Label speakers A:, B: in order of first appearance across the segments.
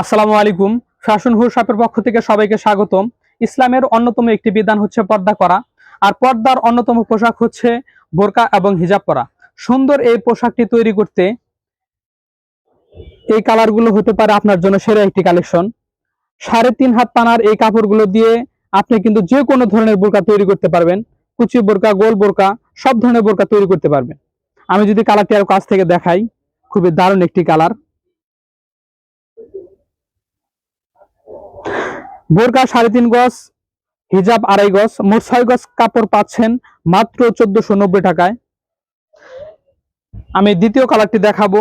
A: আসসালামু আলাইকুম। শাসন হুর সাপের পক্ষ থেকে সবাইকে স্বাগতম। ইসলামের অন্যতম একটি বিধান হচ্ছে পর্দা করা, আর পর্দার অন্যতম পোশাক হচ্ছে বোরকা এবং হিজাব পরা। সুন্দর এই পোশাকটি তৈরি করতে এই কালারগুলো হতে পারে আপনার জন্য সেরা একটি কালেকশন। সাড়ে তিন হাত পানার এই কাপড়গুলো দিয়ে আপনি কিন্তু যে কোনো ধরনের বোরকা তৈরি করতে পারবেন। কুচি বোরকা, গোল বোরকা, সব ধরনের বোরকা তৈরি করতে পারবেন। আমি যদি কালারটি আর কাছ থেকে দেখাই, খুবই দারুণ একটি কালার। বোরকা সাড়ে তিন গজ, হিজাব আড়াই গজ, মোট ছয় গজ কাপড় পাচ্ছেন মাত্র চোদ্দশো নব্বই টাকায়। আমি দ্বিতীয় কালারটি দেখাবো।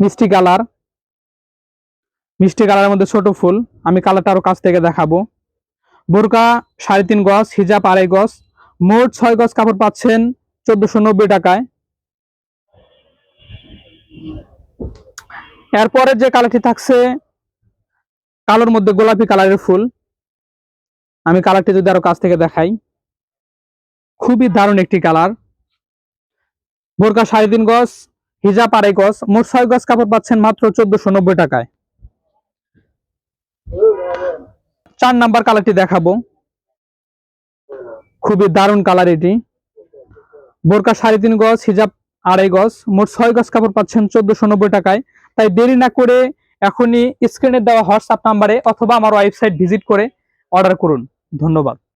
A: মিষ্টি কালার। মিষ্টি কালারের মধ্যে ছোট ফুল। আমি কালারটা আরও কাছ থেকে দেখাবো। বোরকা সাড়ে তিন গজ, হিজাব আড়াই গজ, মোট ছয় গজ কাপড় পাচ্ছেন চোদ্দশো নব্বই টাকায়। এরপরে যে কালারটি থাকছে, কালোর মধ্যে গোলাপি কালারের ফুল। আমি কালারটি যদি আরও কাছ থেকে দেখাই, খুবই দারুণ একটি কালার। বোরকা সাড়ে তিন গজ হিজাব আড়াই গজ মোট ছয় গজ কাপড় পাচ্ছেন মাত্র চোদ্দশো নব্বই টাকায়। চার নাম্বার কালারটি দেখাবো। খুবই দারুণ কালার এটি। বোরকা সাড়ে তিন গজ হিজাব আড়াই গজ, মোট ছয় গজ কাপড় পাচ্ছেন চোদ্দশো নব্বই টাকায়। তাই দেরি না করে এখনই স্ক্রিনে দেওয়া হোয়াটসঅ্যাপ নাম্বারে অথবা আমার ওয়েবসাইট ভিজিট করে অর্ডার করুন। ধন্যবাদ।